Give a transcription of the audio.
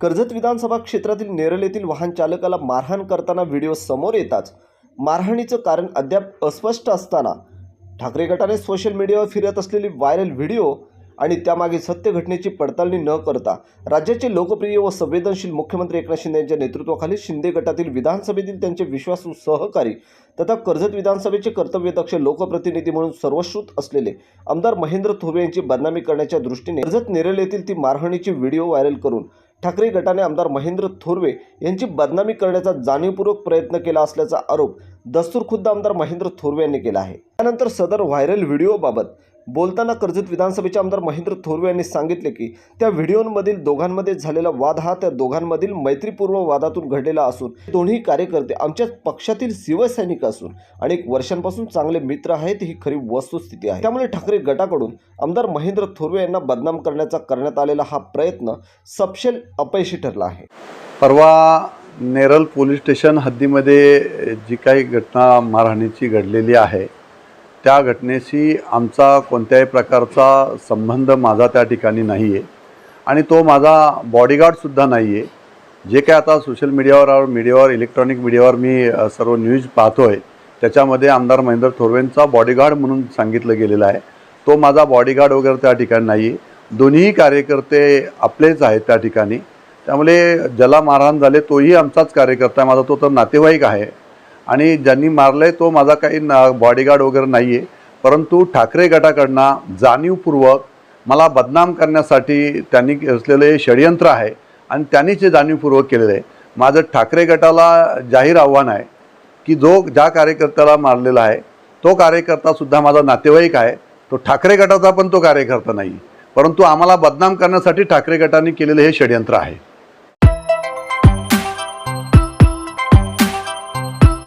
कर्जत विधानसभा क्षेत्रातील नेरळ येथील वाहन चालकाला मारहाण करताना व्हिडिओ समोर येताच मारहाणीचं कारण अद्याप अस्पष्ट असताना ठाकरे गटाने सोशल मीडियावर फिरत असलेली व्हायरल व्हिडिओ आणि त्यामागे सत्य घटनेची पडताळणी न करता राज्याचे लोकप्रिय व संवेदनशील मुख्यमंत्री एकनाथ शिंदे यांच्या नेतृत्वाखाली शिंदे गटातील विधानसभेतील त्यांचे विश्वासू सहकारी तथा कर्जत विधानसभेचे कर्तव्यदक्ष लोकप्रतिनिधी म्हणून सर्वश्रुत असलेले आमदार महेंद्र थोबे यांची बदनामी करण्याच्या दृष्टीने कर्जत नेरळ येथील ती मारहाणीची व्हिडिओ व्हायरल करून ठाकरे गटाने आमदार महेंद्र थोरवे यांची बदनामी करण्याचा जाणीवपूर्वक प्रयत्न केला असल्याचा आरोप दस्तूर खुद्द आमदार महेंद्र थोरवे यांनी केला आहे. त्यानंतर सदर व्हायरल व्हिडिओबाबत बोलताना कर्जत विधानसभेचे आमदार महेंद्र थोरवे यांनी सांगितले की त्या व्हिडिओमधील दोघांमध्ये झालेला वाद हा त्या दोघांमधील मैत्रीपूर्व वादातून घडलेला असून दोन्ही कार्यकर्ते आमच्याच पक्षातील शिवसैनिक असून अनेक वर्षांपासून चांगले मित्र आहेत ही खरी वस्तुस्थिती आहे. त्यामुळे ठाकरे गटाकडून आमदार महेंद्र थोरवे यांना बदनाम करण्याचा करण्यात आलेला हा प्रयत्न सपशेल अपयशी ठरला आहे. परवा नेरल पोलीस स्टेशन हद्दीमध्ये जी काही घटना मारहाणीची घडलेली आहे त्या घटनेशी आमचा कोणत्याही प्रकारचा संबंध माझा त्या ठिकाणी नाही आहे आणि तो माझा बॉडीगार्डसुद्धा नाही आहे जे काय आता सोशल मीडियावर मीडियावर इलेक्ट्रॉनिक मीडियावर मी सर्व न्यूज पाहतो आहे त्याच्यामध्ये आमदार महेंद्र थोरवेंचा बॉडीगार्ड म्हणून सांगितलं गेलेलं आहे. तो माझा बॉडीगार्ड वगैरे त्या ठिकाणी नाही आहे दोन्ही कार्यकर्ते आपलेच आहेत त्या ठिकाणी. त्यामुळे ज्याला मारहाण झाले तोही आमचाच कार्यकर्ता आहे. माझा तो तर नातेवाईक आहे. आणि ज्यांनी मारलं आहे तो माझा काही ना बॉडीगार्ड वगैरे नाही आहे परंतु ठाकरे गटाकडनं जाणीवपूर्वक मला बदनाम करण्यासाठी त्यांनी असलेले हे षडयंत्र आहे आणि त्यांनीच हे जाणीवपूर्वक केलेलं आहे. माझं ठाकरे गटाला जाहीर आव्हान आहे की जो ज्या कार्यकर्त्याला मारलेला आहे तो कार्यकर्तासुद्धा माझा नातेवाईक आहे. तो ठाकरे गटाचा पण तो कार्यकर्ता नाही. परंतु आम्हाला बदनाम करण्यासाठी ठाकरे गटाने केलेलं हे षडयंत्र आहे.